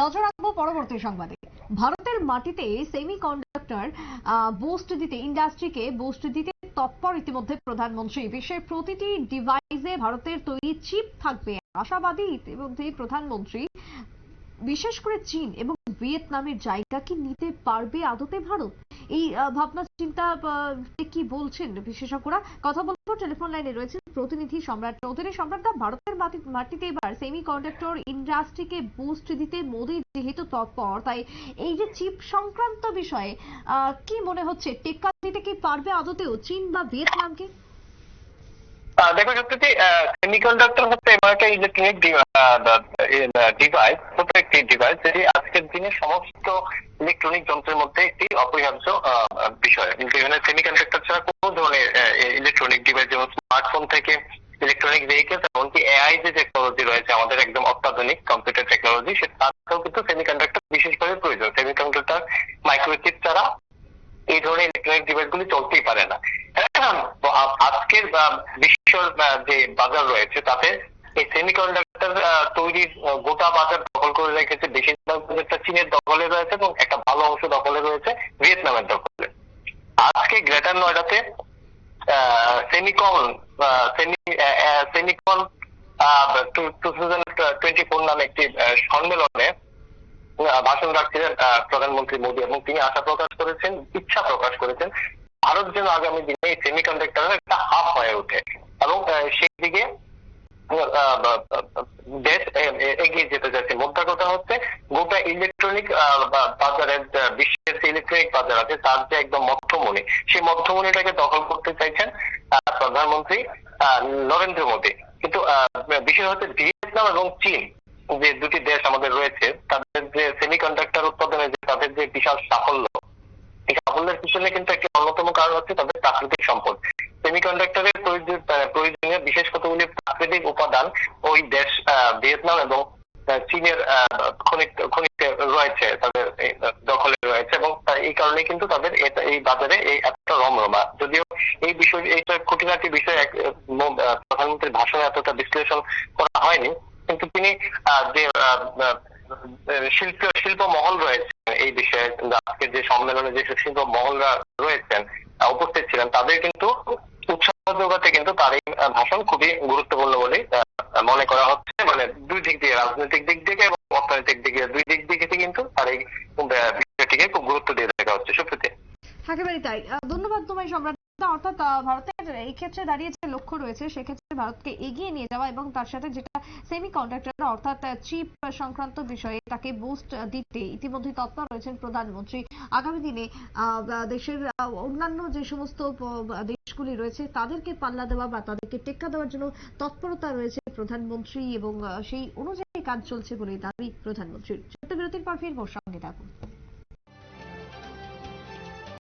নজর রাখব পরবর্তী সংবাদে। ভারতের মাটিতে সেমি কন্ডাক্টর বুস্ট দিতে ইন্ডাস্ট্রিকে বুস্ট দিতে তৎপর ইতিমধ্যে প্রধানমন্ত্রী। বিশ্বের প্রতিটি ডিভাইসে ভারতের তৈরি চিপ থাকবে। আশাবাদী ইতিমধ্যে প্রধানমন্ত্রী, বিশেষ করে চীন এবং ভিয়েতনামের জায়গা কি নিতে পারবে আদতে ভারত? এই ভাবনা চিন্তা কি বলছেন বিশেষজ্ঞরা? কথা টেলিফোন লাইনে রয়েছেন প্রতিনিধি সম্রাট চৌধুরী। সম্রাটদা ভারতের মাটিতে এবার সেমি কন্ডাক্টর ইন্ডাস্ট্রিকে বুস্ট দিতে মোদী যেহেতু তৎপর, তাই এই যে চিপ সংক্রান্ত বিষয়ে কি মনে হচ্ছে? টেক্কা দিতে কি পারবে আদতেও চীন বা ভিয়েতনামকে? দেখো সত্যি সেমিকন্ডাক্টর হচ্ছে এমন একটা ইলেকট্রনিক ডিভাইস ছোট একটি ডিভাইস যেটি আজকের দিনে সমস্ত ইলেকট্রনিক যন্ত্রের মধ্যে একটি অপরিহার্য বিষয়। এখানে সেমিকন্ডাক্টর ছাড়া ধরনের ইলেকট্রনিক ডিভাইস যেমন স্মার্টফোন থেকে ইলেকট্রনিক ভেহিকেলস এমনকি এআই যে টেকনোলজি রয়েছে, আমাদের একদম অত্যাধুনিক কম্পিউটার টেকনোলজি সে তাতেও কিন্তু সেমিকন্ডাক্টর বিশেষভাবে প্রয়োজন। সেমিকন্ডাক্টর মাইক্রোচিপ ছাড়া এই ধরনের ইলেকট্রনিক ডিভাইস গুলি চলতেই পারে না। আজকের বিশ্বর যে বাজার রয়েছে, তাতে এই সেমিকন্ডাক্টর তৈরির গোটা বাজার দখল করে রেখেছে। বেশিরভাগ বাজারটা চীনের দখলে রয়েছে এবং একটা ভালো অংশ দখলে রয়েছে ভিয়েতনামের দখলে। আজকে greater নয়ডাতে Semicon semi Semicon two thousand twenty four নামে একটি সম্মেলনে ভাষণ রাখছিলেন প্রধানমন্ত্রী মোদী এবং তিনি আশা প্রকাশ করেছেন, ইচ্ছা প্রকাশ করেছেন, ভারত যেন আগামী দিনে এই সেমিকন্ডাক্টরের একটা হাব হয়ে ওঠে। এবং আহ, সেই দিকে আহ, বা- বা- দেশ এ- এ- এগিয়ে যেতে যাচ্ছে মোদ্দা কথা হচ্ছে গোটা ইলেকট্রনিক বাজারের বিশ্বের যে ইলেকট্রনিক বাজার আছে, তার যে একদম মধ্যমণি, সেই মধ্যমণিটাকে দখল করতে চাইছেন প্রধানমন্ত্রী নরেন্দ্র মোদী। কিন্তু বিষয় হচ্ছে ভিয়েতনাম এবং চীন, যে দুটি দেশ আমাদের রয়েছে, তাদের যে সেমিকন্ডাক্টর উৎপাদনে যে তাদের যে বিশাল সাফল্য, এই সাফল্যের পিছনে কিন্তু একটি অন্যতম কারণ হচ্ছে তাদের প্রাকৃতিক সম্পদ। সেমিকন্ডাক্টরের প্রয়োজনীয় বিশেষ কতগুলি প্রাকৃতিক উপাদান ওই দেশ ভিয়েতনাম এবং চীনের খনিক রয়েছে, তাদের দখলে রয়েছে এবং এই কারণে কিন্তু তাদের এই বাজারে এই এতটা রমরমা। যদিও এই বিষয়, এই খুঁটিনাটি বিষয় প্রধানমন্ত্রীর ভাষণে এতটা বিশ্লেষণ করা হয়নি, কিন্তু তিনি যে শিল্প শিল্প মহল রয়েছে এই বিষয়ে আজকে যে সম্মেলনে যে শিল্প মহলরা রয়েছেন উপস্থিত ছিলেন, তাদের কিন্তু উৎসাহ যোগাতে কিন্তু তার এই ভাষণ খুবই গুরুত্বপূর্ণ বলে মনে করা হচ্ছে। মানে দুই দিক দিয়ে, রাজনৈতিক দিক থেকে এবং অর্থনৈতিক দিক, দুই দিক থেকে কিন্তু তার এই বিষয়টিকে খুব গুরুত্ব দিয়ে দেখা হচ্ছে, সুপ্রীতি। একেবারে তাই। ধন্যবাদ তোমায় সম্রাট। অর্থাৎ ভারতের এই ক্ষেত্রে দাঁড়িয়ে যে লক্ষ্য রয়েছে, সেক্ষেত্রে ভারতকে এগিয়ে নিয়ে যাওয়া এবং তার সাথে যেটা সেমি কন্ডাক্টর অর্থাৎ চিপ সংক্রান্ত বিষয়ে তাকে বুস্ট দিতে ইতিমধ্যে তৎপর রয়েছেন প্রধানমন্ত্রী। আগামী দিনে দেশের অন্যান্য যে সমস্ত দেশগুলি রয়েছে, তাদেরকে পাল্লা দেওয়া বা তাদেরকে টেক্কা দেওয়ার জন্য তৎপরতা রয়েছে প্রধানমন্ত্রী এবং সেই অনুযায়ী কাজ চলছে বলে দাবি প্রধানমন্ত্রীর। ছোট্ট বিরতির পর ফিরবো, সঙ্গে থাকুন।